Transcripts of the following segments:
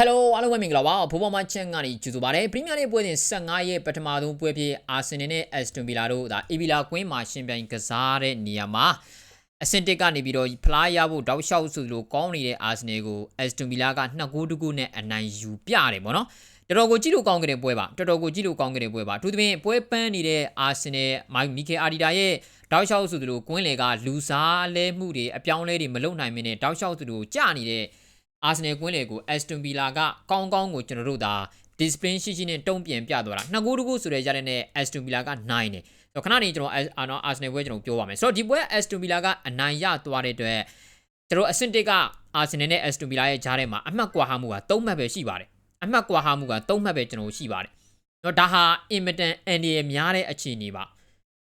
Hello အားလုံးပဲမင်္ဂလာပါဘိုးဘောမချန်ကနေကြိုဆိုပါရစေပရီးမီးယားလိပွဲစဉ်15ရက်ပထမဆုံးပွဲဖြစ်အာဆင်နယ်နဲ့အက်စတွန်ဗီလာတို့ဒါအီဗီလာကွင်းမှာရှင်ပြိုင်ကစားတဲ့နေရာမှာအဆင့်တစ်ကနေပြီးတော့ဖလားရဖို့တောက်လျှောက်ဆိုလိုကောင်းနေတဲ့အာဆင်နယ်ကိုအက်စတွန်ဗီလာက2ဂိုးတကူနဲ့အနိုင်ယူပြတယ်ပေါ့နော်တော်တော်ကိုကြည့်လို့ကောင်းကြတဲ့ပွဲပါတော်တော်ကိုကြည့်လို့ကောင်းကြတဲ့ပွဲပါအထူးသဖြင့်ပွဲပန်းနေတဲ့အာဆင်နယ်မိုင်မီကေအာဒီတာရဲ့တောက်လျှောက်ဆိုလိုကွင်းလေကလူစားလဲမှုတွေအပြောင်းလဲတွေမလုပ်နိုင်မင်းနဲ့တောက်လျှောက်ဆိုလိုကြာနေတဲ့ အာဆင်နယ်ကွင်းလေကိုအက်စတွန်ဗီလာကကောင်းကောင်းကိုကျွန်တော်တို့ဒါ discipline ရှိရှိနဲ့တုံ့ပြန်ပြသွားတာနှစ်ဂိုးတကူဆိုတဲ့ကြတဲ့နဲ့အက်စတွန်ဗီလာကနိုင်တယ်ဆိုတော့ခဏနေကျွန်တော်အာနော်အာဆင်နယ်ပွဲကျွန်တော်ပြောပါမယ်ဆိုတော့ဒီပွဲအက်စတွန်ဗီလာကအနိုင်ရသွားတဲ့အတွက်ကျွန်တော်အဆင့်တစ်ကအာဆင်နယ်နဲ့အက်စတွန်ဗီလာရဲ့ကြားထဲမှာအမှတ်ကွာဟမှုက3မှတ်ပဲရှိပါတယ်အမှတ်ကွာဟမှုက3မှတ်ပဲကျွန်တော်ရှိပါတယ်တော့ဒါဟာအင်မတန်အန်ဒီရများတဲ့အခြေအနေပါ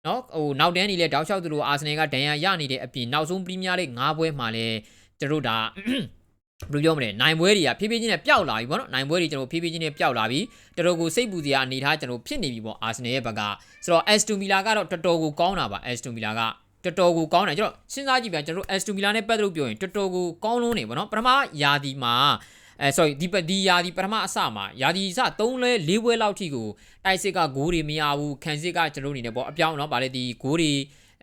နော်ဟိုနောက်တန်းနေလဲတောက်လျှောက်သူတို့အာဆင်နယ်ကဒဏ်ရာရနေတဲ့အပြင်နောက်ဆုံးပရီးမီးယားလိ၅ပွဲမှာလဲကျွန်တော်တို့ဒါ ဘယ်လိုပြောမလဲနိုင်ပွဲတွေကဖြည်းဖြည်းချင်းနဲ့ပျောက်လာပြီပေါ့နော်နိုင်ပွဲတွေကျွန်တော်ဖြည်းဖြည်းချင်းနဲ့ပျောက်လာပြီတော်တော်ကိုစိတ်ပူစရာအနေထားကျွန်တော်ဖြစ်နေပြီပေါ့အာဆင်နယ်ရဲ့ဘက်ကဆိုတော့ S2 Mila ကတော့တော်တော်ကိုကောင်းတာပါ S2 Mila ကတော်တော်ကိုကောင်းတယ်ကျွန်တော်စဉ်းစားကြည့်ပြန်ကျွန်တော် S2 Mila နဲ့ပတ်သက်လို့ပြောရင်တော်တော်ကိုကောင်းလုံးနေပေါ့နော်ပထမယာဒီမှာအဲ sorry ဒီဒီယာဒီပထမအစမှာယာဒီစ3လဲ4ပွဲလောက်ထိကိုတိုက်စစ်ကဂိုးတွေမရဘူးခံစစ်ကကျွန်တော်နေတယ်ပေါ့အပြောင်းနော်ဗာလေဒီဂိုးတွေ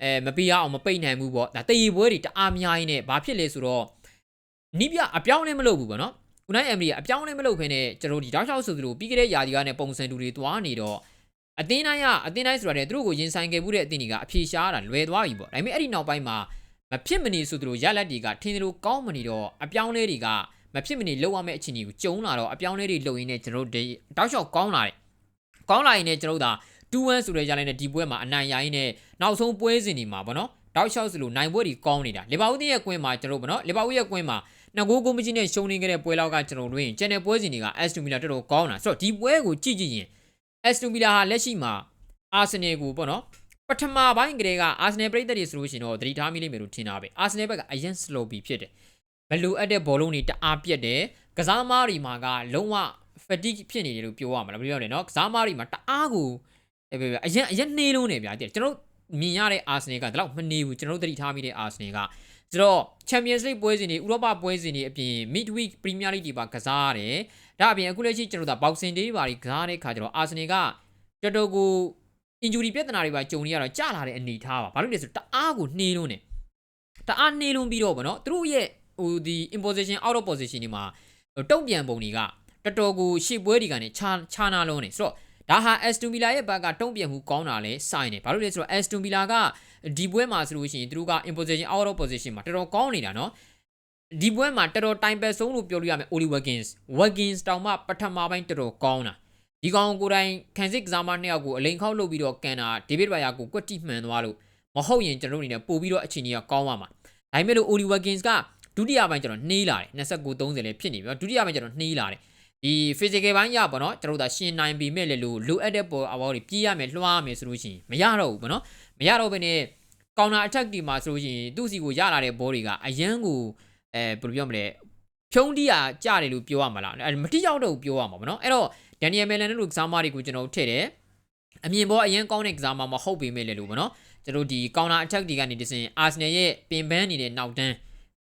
အဲမပေးရအောင်မပိတ်နိုင်ဘူးပေါ့ဒါတည်ရပွဲတွေတအားများရင်းနဲ့ဘာဖြစ်လဲဆိုတော့ နီးပြအပြောင်းလဲမလုပ်ဘူးပေါ့နော်ဦးနိုင်အမ်ရီအပြောင်းလဲမလုပ်ဖ ೇನೆ ကျွန်တော်ဒီတောက်လျှောက်ဆိုသလိုပြီးခဲ့တဲ့ယာဒီကနဲ့ပုံစံတူတွေတွားနေတော့အသင်းတိုင်းကအသင်းတိုင်းဆိုတာတဲ့သူတို့ကိုရင်ဆိုင်ခဲ့မှုတဲ့အသင်းတွေကအဖြေရှားတာလွယ်သွားပြီပေါ့ဒါပေမဲ့အဲ့ဒီနောက်ပိုင်းမှာမဖြစ်မနေဆိုသလိုရလက်တွေကထင်းသလိုကောင်းမနေတော့အပြောင်းလဲတွေကမဖြစ်မနေလောက်ရမယ့်အခြေအနေကိုကျုံလာတော့အပြောင်းလဲတွေလုပ်ရင်းနဲ့ကျွန်တော်တို့ဒီတောက်လျှောက်ကောင်းလာတယ်ကောင်းလာရင်လည်းကျွန်တော်တို့ဒါ2-1ဆိုတဲ့ရလိုက်နဲ့ဒီပွဲမှာအနိုင်ရရင်နဲ့နောက်ဆုံးပွဲစဉ်တွေမှာပေါ့နော်တောက်လျှောက်ဆိုလို့နိုင်ပွဲတွေကောင်းနေတာလီဗာပူးရဲ့ကွင်းမှာကျွန်တော်တို့ပေါ့နော်လီဗာပူးရဲ့ကွင်းမှာ နှစ်ဂိုးဂိုးမကြီးနဲ့ရှုံးနေခဲ့တဲ့ပွဲလောက်ကကျွန်တော်တို့ရင်ကျန်တဲ့ပွဲစဉ်တွေက Aston Villa တော်တော်ကောင်းတာဆိုတော့ဒီပွဲကိုကြည့်ကြည့်ရင် Aston Villa ဟာလက်ရှိမှာ Arsenal ကိုပေါ့နော်ပထမပိုင်းကတည်းက Arsenal ပြိုင်သက်တွေဆိုလို့ရှိရင်တော့သတိထားမိလိမ့်မယ်လို့ထင်တာပဲ Arsenal ဘက်ကအရင် sloppy ဖြစ်တယ်မလိုအပ်တဲ့ဘောလုံးတွေတအားပြက်တယ်ကစားမားတွေမှာကလုံးဝ fatigue ဖြစ်နေတယ်လို့ပြောရမှာလားမပြောရနဲ့နော်ကစားမားတွေမှာတအားကိုအရင်အရင်နှေးလုံးနေဗျာတဲ့ကျွန်တော်မြင်ရတဲ့ Arsenal ကဒီလောက်မနေဘူးကျွန်တော်တို့သတိထားမိတဲ့ Arsenal က ဆိုတော့ Champions League ပွဲစဉ်တွေဥရောပပွဲစဉ်တွေအပြင် Midweek Premier League တွေပါကစားရတယ်ဒါအပြင်အခုလက်ရှိကျွန်တော်တို့ boxing day ပါကြီးကစားတဲ့ခါကျတော့ Arsenal ကတော်တော်ကို injury ပြဿနာတွေပါကြုံနေရတော့ကြာလာတဲ့အနေထားပါဘာလို့လဲဆိုတော့တအားကိုနှေးလုံးနေတအားနှေးလုံးပြီးတော့ဗောနော်သူတို့ရဲ့ဟိုဒီ imposition out of position တွေမှာတုံ့ပြန်ပုံတွေကတော်တော်ကိုရှေ့ပွဲတွေကနေခြားခြားနာလုံးနေဆိုတော့ ဒါဟာ Aston Villa ရဲ့ဘက်ကတုံ့ပြန်မှုကောင်းတာလဲဆိုင်တယ်ဘာလို့လဲဆိုတော့ Aston Villa ကဒီပွဲမှာဆိုလို့ရှိရင်သူတို့က imposition out of position မှာတော်တော်ကောင်းနေတာနော်ဒီပွဲမှာတော်တော်တိုင်ပယ်ဆုံးလို့ပြောလို့ရမယ် Oliver Watkins Watkins တောင်မှပထမပိုင်းတော်တော်ကောင်းတာဒီကောင်ကိုယ်တိုင်ခန်စစ်ကစားမနှစ်ယောက်ကိုအလိန်ခေါက်လုပ်ပြီးတော့ကန်တာဒေးဗစ်ရိုင်ယာကိုကွက်တိမှန်သွားလို့မဟုတ်ရင်ကျွန်တော်အနေနဲ့ပို့ပြီးတော့အချိန်ကြီးကကောင်းပါမှာဒါပေမဲ့လို့ Oliver Watkins ကဒုတိယပိုင်းကျွန်တော်နှေးလာတယ်29 30လေးဖြစ်နေပြီဒုတိယပိုင်းကျွန်တော်နှေးလာတယ် ဒီ physical ဘိုင်းရပါတော့ကျွန်တော်တို့ရှင်းနိုင်ပြီမဲ့လေလို့လိုအပ်တဲ့ပေါ်အဘောတွေပြေးရမယ်လွှားရမယ်ဆိုလို့ရှိရင်မရတော့ဘူးပေါ့နော်မရတော့ဘဲနဲ့ counter attack ဒီမှာဆိုလို့ရှိရင်သူ့စီကိုရလာတဲ့ဘောတွေကအရန်ကိုအဲဘယ်လိုပြောမလဲဖြုံးတီးရကြတယ်လို့ပြောရမှာလားမတိရောက်တော့ပြောရမှာပေါ့နော်အဲ့တော့ Daniel Mellon တို့ကစားမတွေကိုကျွန်တော်ထည့်တယ်အမြင်ပေါ်အရင်ကောင်းတဲ့ကစားမမဟုတ်ပေမဲ့လေလို့ပေါ့နော်ကျွန်တော်ဒီ counter attack တွေကနေတစင် Arsenal ရဲ့ပင်ပန်းနေတဲ့နောက်တန်း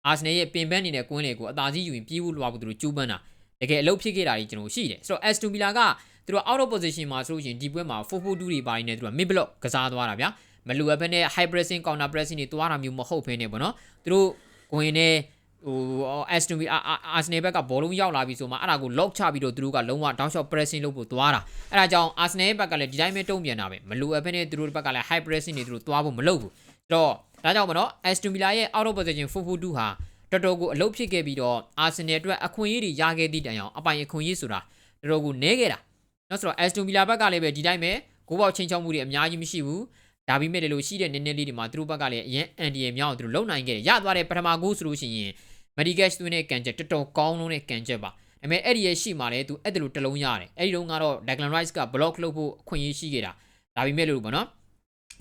အာဆနယ်ရဲ့ပင်ပန်းနေတဲ့ကွင်းလေကိုအသာစီးယူရင်ပြေးဖို့လွှာဖို့သူတို့ကြိုးပမ်းတာ တကယ်အလုပ်ဖြစ်ခဲ့တာကြီးကျွန်တော်ရှိတယ်ဆိုတော့ Aston Villa ကသူတို့ out of position မှာဆိုလို့ရှိရင်ဒီပွဲမှာ442တွေပါနေတယ်သူက mid block ကစားသွားတာဗျာမလူအပ်ဖက်နဲ့ high pressing counter pressing တွေသွားတာမျိုးမဟုတ်ဖ ೇನೆ ပေါ့နော်သူတို့ကိုရင်နဲ့ဟို Aston Villa Arsenal ဘက်ကဘောလုံးရောက်လာပြီဆိုမှအဲ့ဒါကို lock ချပြီးတော့သူတို့ကလုံးဝ down shot pressing လုပ်ဖို့သွားတာအဲ့ဒါကြောင့် Arsenal ဘက်ကလည်းဒီတိုင်းပဲတုံ့ပြန်တာပဲမလူအပ်ဖက်နဲ့သူတို့ဘက်ကလည်း high pressing တွေသူတို့သွားဖို့မလုပ်ဘူးအဲ့တော့ဒါကြောင့်မနော် Aston Villa ရဲ့ out of position 442ဟာ တော်တော်ကိုအလုပ်ဖြစ်ခဲ့ပြီးတော့အာဆင်နယ်အတွက်အခွင့်အရေးတွေရခဲ့သည့်တိုင်အောင်အပိုင်အခွင့်အရေးဆိုတာတော်တော်ကိုနည်းခဲ့တာနော်ဆိုတော့ Aston Villa ဘက်ကလည်းပဲဒီတိုင်းပဲဂိုးပေါက်ချင်းချောင်းမှုတွေအများကြီးမရှိဘူးဒါပေမဲ့လည်းလို့ရှိတဲ့နည်းနည်းလေးတွေမှာသူတို့ဘက်ကလည်းအရင်အန်ဒီရမြောက်သူတို့လုံနိုင်ခဲ့တယ်ရသွားတဲ့ပထမဂိုးဆိုလို့ရှိရင် Medicash သွင်းတဲ့ကန်ချက်တော်တော်ကောင်းလုံးတဲ့ကန်ချက်ပါဒါပေမဲ့အဲ့ဒီရဲ့ရှိမှလည်းသူအဲ့ဒါလိုတလုံးရတယ်အဲ့ဒီတော့ကတော့ Declan Rice က block လုပ်ဖို့အခွင့်အရေးရှိခဲ့တာဒါပေမဲ့လို့ပေါ့နော်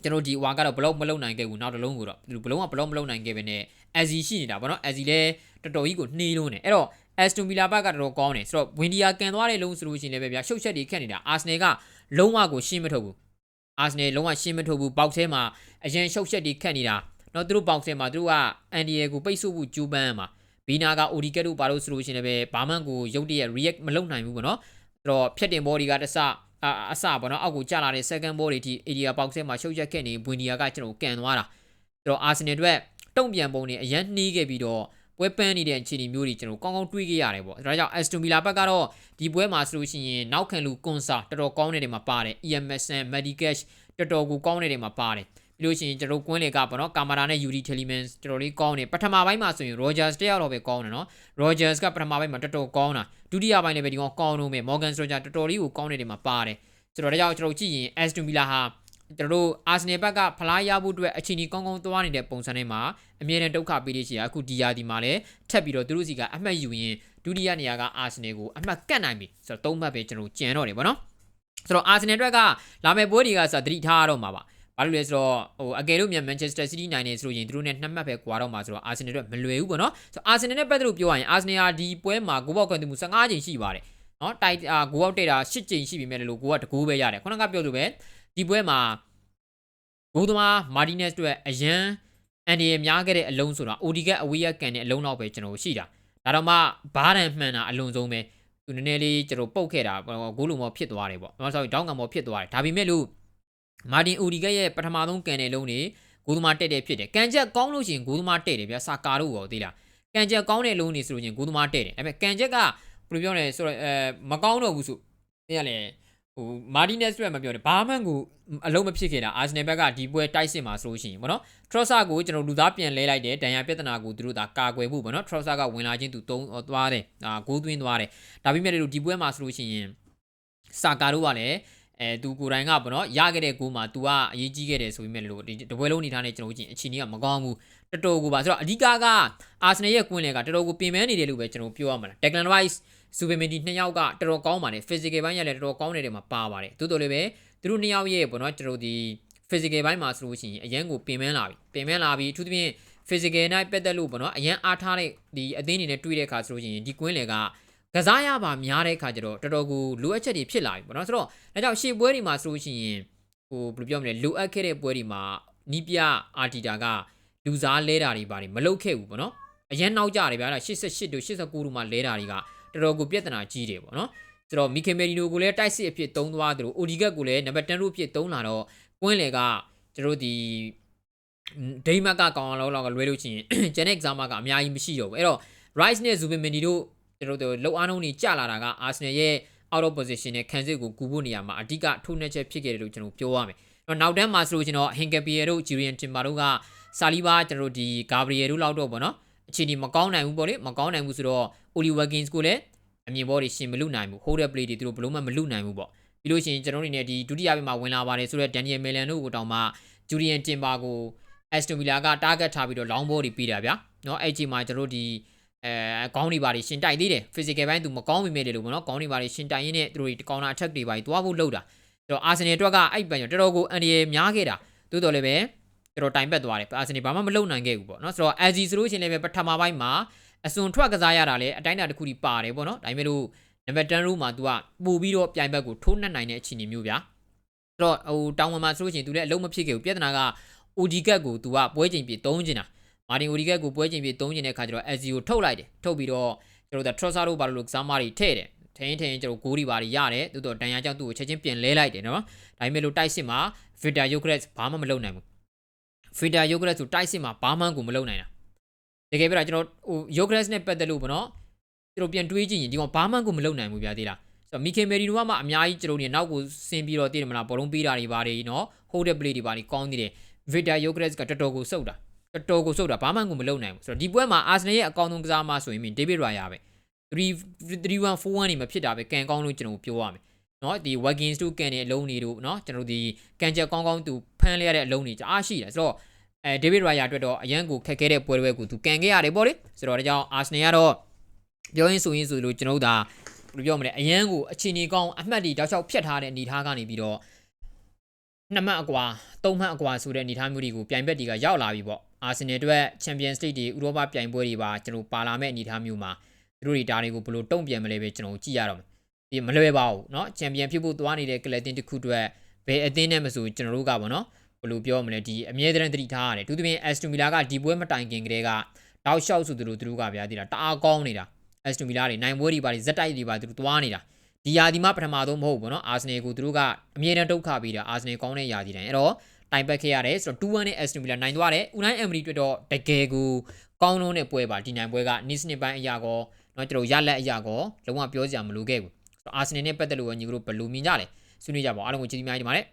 ကျွန်တော်ဒီဟွာကတော့ block မလုပ်နိုင်ခဲ့ဘူးနောက်တစ်လုံးကိုတော့ဒီဘလုံးက block မလုပ်နိုင်ခဲ့ပဲနဲ့ Azzy ရှိနေတာပေါ့နော် Azzy လည်းတော်တော်ကြီးကိုနှေးလုံးနေအဲ့တော့ Aston Villa ဘက်ကတော်တော်ကောင်းတယ်ဆိုတော့ Windia ကန်သွားတဲ့လုံးဆိုလို့ရှိရင်လည်းပဲဗျာရှုပ်ချက်တွေခက်နေတာ Arsenal ကလုံးဝကိုရှင်းမထုတ်ဘူး Arsenal လုံးဝရှင်းမထုတ်ဘူးပေါက်ထဲမှာအရင်ရှုပ်ချက်တွေခက်နေတာနော်သူတို့ပေါက်ထဲမှာသူတို့ကအန်ဒီယေကိုပိတ်ဆို့ဖို့ကြိုးပမ်းမှာဘီနာက OD ကက်တို့ဘာလို့ဆိုလို့ရှိရင်လည်းဘာမှကိုရုပ်တရက် react မလုပ်နိုင်ဘူးပေါ့နော်အဲ့တော့ဖြတ်တင် body ကတစအအစပေါ့နော်အောက်ကိုကျလာတဲ့ second ball တွေဒီ area box ထဲမှာရှုပ်ရက်ခဲ့နေဘွင်နီယာကကျွန်တော်ကန်သွားတာအဲ့တော့ Arsenal အတွက် တုံ့ပြန်ပုံတွေအရန်နှီးခဲ့ပြီးတော့ပွဲပန်းနေတဲ့အခြေအနေမျိုးတွေကျွန်တော်ကောင်းကောင်းတွေးခဲ့ရတယ်ပေါ့ဒါကြောင့် Aston Villa ဘက်ကတော့ဒီပွဲမှာဆိုလို့ရှိရင်နောက်ခံလူကွန်ဆာတော်တော်ကောင်းနေတဲ့မှာပါတယ် EMSN Medicash တော်တော်ကိုကောင်းနေတဲ့မှာပါတယ်ပြီးလို့ရှိရင်ကျွန်တော်ကွင်းလေကပေါ့နော်ကာမာရာနဲ့ UD Telemans တော်တော်လေးကောင်းနေပထမပိုင်းမှာဆိုရင် Rogers တယောက်တော့ပဲကောင်းတယ်နော် Rogers ကပထမပိုင်းမှာတော်တော်ကောင်းတာဒုတိယပိုင်းလည်းပဲဒီကောင်ကောင်းတော့မယ် Morgan Stroger တော်တော်လေးကိုကောင်းနေတဲ့မှာပါတယ်ဆိုတော့ဒါကြောင့်ကျွန်တော်ကြည့်ရင် Aston Villa ဟာ ကျွန်တော်တို့ Arsenal ဘက်ကဖလားရဖို့အတွက်အချိန်ကြီးကောင်းကောင်းသွားနေတဲ့ပုံစံနဲ့မှာအမြဲတမ်းဒုက္ခပေးလေးရှိရအခုဒီယာဒီမှာလည်းထပ်ပြီးတော့သူတို့စီကအမှတ်ယူရင်ဒုတိယနေရာက Arsenal ကိုအမှတ်ကတ်နိုင်ပြီဆိုတော့သုံးမှတ်ပဲကျွန်တော်ကြံတော့တယ်ဗောနော်ဆိုတော့ Arsenal အတွက်ကလာမယ့်ပွဲတွေကဆိုသတိထားရတော့မှာပါဘာလို့လဲဆိုတော့ဟိုအကယ်လို့မြန် Manchester City နိုင်နေဆိုလို့ရင်သူတို့နဲ့နှစ်မှတ်ပဲကွာတော့မှာဆိုတော့ Arsenal အတွက်မလွယ်ဘူးပေါ့နော်ဆိုတော့ Arsenal နဲ့ပတ်သက်လို့ပြောရရင် Arsenal ဟာဒီပွဲမှာဂိုးပေါက်ကွန်တူမှု15ချိန်ရှိပါတယ်နော်တိုက်အာဂိုးပေါက်တက်တာ10ချိန်ရှိပြီမဲ့လို့ဂိုးကတကူပဲရတယ်ခုနကပြောလို့ပဲ ဒီပွဲမှာဂိုးသမားမာတီနက်စ်အတွက်အရန်အန်ဒီရများခဲ့တဲ့အလုံးဆိုတာ OD ကအဝေးရကန်တဲ့အလုံးတော့ပဲကျွန်တော်ရှိတာဒါတော့မှဘားတန်မှန်တာအလွန်ဆုံးပဲသူနည်းနည်းလေးကျွန်တော်ပုတ်ခဲ့တာဂိုးလုံးမောဖြစ်သွားတယ်ပေါ့။ဆိုတော့ဒေါင်းကမောဖြစ်သွားတယ်။ဒါပေမဲ့လို့မာတင်အိုဒီဂက်ရဲ့ပထမဆုံးကန်တဲ့လုံးတွေဂိုးသမားတက်တဲ့ဖြစ်တယ်။ကန်ချက်ကောင်းလို့ရှိရင်ဂိုးသမားတက်တယ်ဗျာ။စာကာတို့ရောသိလား။ကန်ချက်ကောင်းတဲ့လုံးတွေဆိုလို့ရှိရင်ဂိုးသမားတက်တယ်။ဒါပေမဲ့ကန်ချက်ကဘယ်လိုပြောလဲဆိုတော့အဲမကောင်းတော့ဘူးဆို။သိရလေ ဟိုမာတီနက်စ်အတွက်မပြောနဲ့ဘာမှကိုအလုံးမဖြစ်ခဲ့တာအာဆင်နယ်ဘက်ကဒီပွဲတိုက်စစ်မှာဆိုလို့ရှိရင်ဗောနော်ထရော့ဆာကိုကျွန်တော်လူသားပြန်လဲလိုက်တယ်ဒဏ်ရာပြဿနာကိုသူတို့ဒါကာကွယ်ဖို့ဗောနော်ထရော့ဆာကဝင်လာခြင်းသူတုံးသွားတယ်အာဂိုးသွင်းသွားတယ်ဒါပေမဲ့လို့ဒီပွဲမှာဆိုလို့ရှိရင်စာကာတို့ကလည်းအဲသူကိုယ်တိုင်ကဗောနော်ရခဲ့တဲ့ဂိုးမှာ तू ကအရေးကြီးခဲ့တယ်ဆိုပေမဲ့လို့ဒီတပွဲလုံးနေထားနေကျွန်တော်တို့ချင်းအခြေအနေကမကောင်းဘူးတော်တော်ကိုပါဆိုတော့အဓိကကအာဆင်နယ်ရဲ့ကွင်းလေကတော်တော်ကိုပြင်ပန်းနေတယ်လို့ပဲကျွန်တော်ပြောရမှာလားဒက်ဂလန်ရိုက် စ်စူပီမင်ဒီနှစ်ယောက်ကတော်တော်ကောင်းပါတယ် physical ဘိုင်းရလည်းတော်တော်ကောင်းနေတဲ့မှာပါပါတယ်တိုးတော်လည်းပဲသူတို့နှစ်ယောက်ရဲ့ပေါ့နော်ကျွန်တော်ဒီ physical ဘိုင်းမှာဆိုလို့ရှိရင်အရန်ကိုပင်ပန်းလာပြီပင်ပန်းလာပြီအထူးသဖြင့် physical နဲ့ပတ်သက်လို့ပေါ့နော်အရန်အားထားတဲ့ဒီအသင်းတွေနဲ့တွေ့တဲ့အခါဆိုလို့ရှိရင်ဒီကွင်းလေကကစားရပါများတဲ့အခါကျတော့တော်တော်ကိုလိုအပ်ချက်တွေဖြစ်လာပြီပေါ့နော်ဆိုတော့ဒါကြောင့်ရှေ့ပွဲတွေမှာဆိုလို့ရှိရင်ဟိုဘယ်လိုပြောမလဲလိုအပ်ခဲ့တဲ့ပွဲတွေမှာနီးပြအာတီတာကလူစားလဲတာတွေပါတယ်မလုပ်ခဲ့ဘူးပေါ့နော်အရန်နောက်ကြတယ်ဗျာ88တို့89တို့မှလဲတာတွေက တော်တော်ကိုပြဿနာကြီးတယ်ပေါ့နော်ဆိုတော့မီကေမယ်ဒီနိုကိုလည်းတိုက်စစ်အဖြစ်သုံးသွားတယ်လို့အိုဒီဂက်ကိုလည်းနံပါတ်10လို့အဖြစ်သုံးလာတော့ကွင်းလေကကျွန်တော်ဒီဒိမတ်ကကောင်းအောင်လောက်လွဲလို့ချင်းဂျန်နက်ဇာမာကအများကြီးမရှိတော့ဘူးအဲ့တော့ Rice နဲ့ Zubin တို့ကျွန်တော်တို့လောက်အားလုံးကြီးကြလာတာက Arsenal ရဲ့ out of position နဲ့ခံစစ်ကိုကူဖို့နေရာမှာအဓိကထိုးနှက်ချက်ဖြစ်ခဲ့တယ်လို့ကျွန်တော်ပြောရမယ်။တော့နောက်တန်းမှာဆိုလို့ကျွန်တော် Hinkapier တို့ Julian Timber တို့ကစာလီဘာကျွန်တော်ဒီ Gabriel တို့လောက်တော့ပေါ့နော်။ အခြေအနေမကောင်းနိုင်ဘူးပေါ့လေမကောင်းနိုင်ဘူးဆိုတော့ Oliver Gaines ကိုလည်းအမြင်ပေါ်တွေရှင်မလုနိုင်ဘူး holder play တွေသူတို့ဘလို့မှမလုနိုင်ဘူးပေါ့ပြီးလို့ရှိရင်ကျွန်တော်တို့နေဒီဒုတိယဘက်မှာဝင်လာပါတယ်ဆိုတော့ Daniel Melan တို့ကိုတောင်မှ Julian Timber ကို Aston Villa က target ထားပြီးတော့ long ball တွေပေးတာဗျာနော်အဲ့ဒီမှာကျွန်တော်တို့ဒီအဲခေါင်းတွေပါတွေရှင်တိုက်သေးတယ် physical ဘိုင်းသူမကောင်းမိမဲ့တယ်လို့ပေါ့နော်ခေါင်းတွေပါတွေရှင်တိုက်ရင်းနဲ့သူတို့ဒီ counter attack တွေပါတွေသွားဖို့လှုပ်တာအဲ့တော့ Arsenal အတွက်ကအဲ့ပန်ရောတော်တော်ကိုအန်ဒီရများခဲ့တာသို့တော်လည်းပဲ တော်တော်တိုင်ပတ်သွားတယ် Arsenal ဘာမှမလုပ်နိုင်ခဲ့ဘူးပေါ့နော်ဆိုတော့ AZ ဆိုလို့ရှိရင်လည်းပဲပထမပိုင်းမှာအစွန်ထွက်ကစားရတာလည်းအတိုင်းအတာတစ်ခုထိပါတယ်ပေါ့နော်ဒါပေမဲ့လို့နံပါတ်10 row မှာ तू ကပို့ပြီးတော့ပြိုင်ဘက်ကိုထိုးနှက်နိုင်တဲ့အခြေအနေမျိုးဗျာအဲ့တော့ဟိုတောင်ဝင်မှာဆိုလို့ရှိရင် तू လည်းအလုံးမဖြစ်ခဲ့ဘူးပြဿနာက OD ကတ်ကို तू ကပွဲချိန်ပြေသုံးကျင်တာမာတင် OD ကတ်ကိုပွဲချိန်ပြေသုံးကျင်တဲ့အခါကျတော့ SG ကိုထုတ်လိုက်တယ်ထုတ်ပြီးတော့ကျွန်တော်တို့ Trossard တို့ဘာလို့လို့ကစားမတွေထည့်တယ်ထင်းထင်းကျွန်တော်ဂိုးတွေပါတွေရတယ်သူတို့တန်ရာကြောင့်သူ့ကိုချက်ချင်းပြင်လဲလိုက်တယ်နော်ဒါပေမဲ့လို့တိုက်စစ်မှာ Victor Yokres ဘာမှမလုပ်နိုင်ဘူး Victor Yokres ဆိုတိုက်စစ်မှာဘာမှကိုမလုပ်နိုင်တာတကယ်ပြတာကျွန်တော်ဟို Yokres နဲ့ပတ်သက်လို့ပေါ့နော်ကျွန်တော်ပြန်တွေးကြည့်ရင်ဒီကောင်ဘာမှကိုမလုပ်နိုင်ဘူးဗျာသေးလားဆိုတော့မီကေမယ်ရီနိုကမှအများကြီးကျွန်တော်နေနောက်ကိုဆင်းပြီးတော့တည်တယ်မလားဘောလုံးပေးတာတွေပါတယ်နော် hold up play တွေပါတယ်ကောင်းနေတယ် Victor Yokres ကတော်တော်ကိုစုပ်တာတော်တော်ကိုစုပ်တာဘာမှကိုမလုပ်နိုင်ဘူးဆိုတော့ဒီပွဲမှာ Arsenal ရဲ့အကောင်းဆုံးကစားမဆိုရင် David Raya ပဲ3-1-4-1နေမှာဖြစ်တာပဲကန်ကောင်းလို့ကျွန်တော်ပြောရမယ် နော်ဒီ Watkins တို့ကန်တဲ့အလုံးတွေတို့နော်ကျွန်တော်ဒီကန်ချက်ကောင်းကောင်းသူဖမ်းလဲရတဲ့အလုံးတွေအားရှိတယ်ဆိုတော့အဲ David Raya အတွက်တော့အရန်ကိုခက်ခဲတဲ့ပွဲတွေကိုသူကန်ခဲ့ရတယ်ပေါ့လေဆိုတော့ဒါကြောင့် Arsenal ကတော့ပြောရင်းဆိုရင်းဆိုလို့ကျွန်တော်တို့ဒါဘယ်လိုပြောမလဲအရန်ကိုအချိန်ကြီးကောင်းအမှတ်တွေတောက်လျှောက်ဖြတ်ထားတဲ့အနေထားကနေပြီးတော့နှစ်မှတ်အကွာသုံးမှတ်အကွာဆိုတဲ့အနေထားမျိုးတွေကိုပြိုင်ဘက်တွေကရောက်လာပြီပေါ့အာဆင်နယ်အတွက်ချန်ပီယံစ်လိဂ်တွေဥရောပပြိုင်ပွဲတွေပါကျွန်တော်ပါလာမဲ့အနေအထားမျိုးမှာသူတို့တွေဒါတွေကိုဘယ်လိုတုံ့ပြန်မလဲပဲကျွန်တော်ကြည့်ရတော့မယ် ဒီမလွယ်ပါဘူးเนาะချန်ပီယံဖြစ်ဖို့သွားနေတဲ့ကလပ်တင်တစ်ခုအတွက်ဘယ်အသင်းနဲ့မဆိုကျွန်တော်တို့ကပေါ့နော်ဘယ်လိုပြောမလဲဒီအမြဲတမ်းသတိထားရတယ်သူသဖြင့် Aston Villa ကဒီပွဲမတိုင်ခင်ကတည်းက တောက်လျှောက်ဆိုသူတို့သူတို့ကဗျာဒီလားတအားကောင်းနေတာအက်စတိုမီလာတွေနိုင်ပွဲတွေပါတွေဇက်တိုက်တွေပါသူတို့သွားနေတာဒီယာဒီမှပထမဆုံးမဟုတ်ဘူးเนาะအာဆင်နယ်ကိုသူတို့ကအမြဲတမ်းဒုက္ခပေးတာအာဆင်နယ်ကောင်းတဲ့ယာဒီတိုင်းအဲ့တော့တိုင်ပတ်ခဲ့ရတယ်ဆိုတော့2-1နဲ့အက်စတိုမီလာနိုင်သွားတယ်ဦးနိုင်အမ်မရီတွေ့တော့တကယ်ကိုကောင်းလုံးတဲ့ပွဲပါဒီနိုင်ပွဲကနီးစနစ်ပိုင်းအရာကောเนาะကျွန်တော်ရလက်အရာကောလုံးဝပြောစရာမလိုခဲ့ဘူး ဆိုတော့အာဆင်နယ်နဲ့ပတ်သက်လို့ညီကတို့ဘယ်လိုမြင်ကြလဲဆွေးနွေးကြပါဦးအားလုံးကိုကျေးဇူးများကြီးတင်ပါတယ်